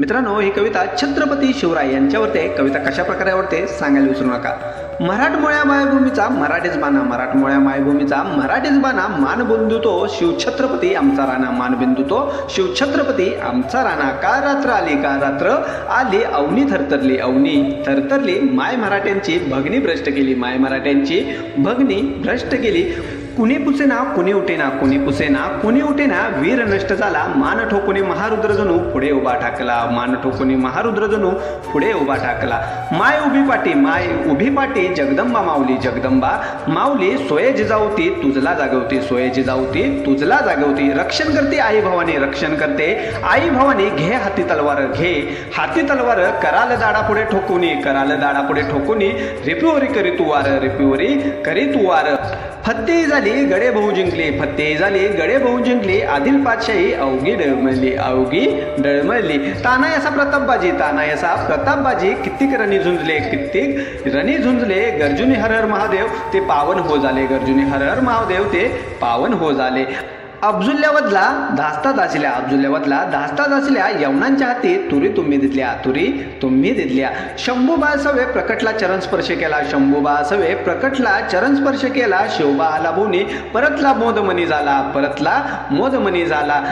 मित्रांनो ही कविता छत्रपती शिवराय यांच्यावरती आहे. कविता कशा प्रकारे आवडते सांगायला विसरू नका. मराठमोळ्या मायभूमीचा मराठीच बाणा मराठमोळ्या मायभूमीचा मराठीच बाणा मानबिंदू तो शिवछत्रपती आमचा राणा मानबिंदू तो शिवछत्रपती आमचा राणा. का रात्र आली का रात्र आली? अवनी थरथरली अवनी थरथरली. माय मराठ्यांची भगनी भ्रष्ट केली माय मराठ्यांची भगनी भ्रष्ट केली. कुणी पुसेना कुणी उठेना कुणी पुसेना कुणी उठेना वीर नष्ट झाला मान ठोकुने महारुद्र जणू पुढे उभा टाकला मान ठोकुनी महारुद्र जणू पुढे उभा टाकला माय उभी पाटी माय उभी पाटी जगदंबा माऊली जगदंबा माऊली सोये जिजावती तुझला जागवती सोये जिजावती तुझला जागवती. रक्षण करते आई भवानी रक्षण करते. आई भवानी घे हाती तलवार घे हाती तलवार कराल दाडा पुढे ठोकुनी कराल दाडा पुढे ठोकुनी रिपिवरी करी तू वार रिपिवरी करी तू वार. फत्ते झाली गडे भाऊ जिंकले. फत्ते झाली गडे भाऊ जिंकले. आदिल पातशाही अवघी डळमळली अवघी डळमळली ताना याचा प्रतापबाजी तानायसा प्रतापबाजी. कित्येक रणी झुंजले कित्येक रणी झुंजले. गर्जुनी हर हर महादेव ते पावन हो झाले. गर्जुनी हर हर महादेव ते पावन हो झाले. अब्जुल्यावदला धास्ता दासल्या अब्जुल्यावदला धास्ता दासल्या यवनांच्या हाती तुरी तुम्ही दिसल्या तुरी तुम्ही दिसल्या. शंभूबा सवे प्रकटला चरण स्पर्श केला शंभूबा सवे प्रकटला चरण स्पर्श केला. शिवबा आला भुनी परतला मोदमनी झाला परतला मोदमनी झाला.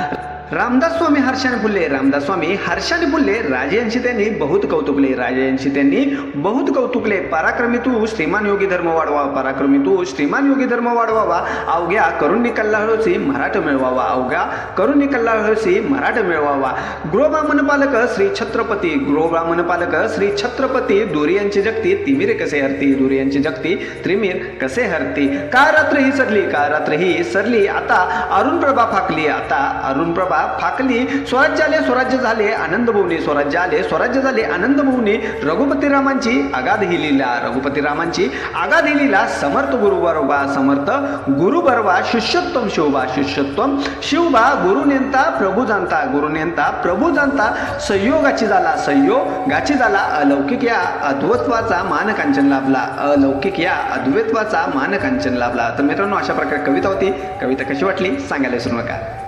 रामदास स्वामी हर्षाने फुलले रामदास स्वामी हर्षाने फुलले राजेयांशी त्यांनी बहुत कौतुकले राजेयांशी त्यांनी बहुत कौतुकले पराक्रमी तू श्रीमान योगी धर्म वाढवा पराक्रमी तू श्रीमान योगी धर्म वाढवावा अवघ्या करुणी कल्लाळोसी मराठ मिळवावा अवघ्या करुणी कल्लाळोसी मराठ मिळवावा. गृहब्राह्मण पालक श्री छत्रपती गृहब्राह्मण पालक श्री छत्रपती दुरी यांची जगती तिमिर कसे हरती दुरी यांची जगती त्रिमीर कसे हरती? का रात्र ही सरली का रात्र ही सरली? आता अरुण प्रभा फाकली आता अरुण प्रभा फाकली स्वराज्य आले स्वराज्य झाले आनंदभवनी स्वराज्य आले स्वराज्य झाले आनंदभवनी रघुपती रामांची आगाध ही लीला. रघुपती रामांची आगाध ही समर्थ गुरुबरोबा समर्थ गुरु बरोबा शिष्योत्तम शिवबा शिष्योत्तम शिवबा गुरु नेमता प्रभू जाणता गुरु नेमता प्रभू जाणता संयोगाची झाला संयोगाची झाला अलौकिक या अद्वत्वाचा मानकांचन लाभला अलौकिक या अद्वैत्वाचा मानकांचन लाभला. तर मित्रांनो अशा प्रकारे कविता होती. कविता कशी वाटली? सांगायला विसरू नका.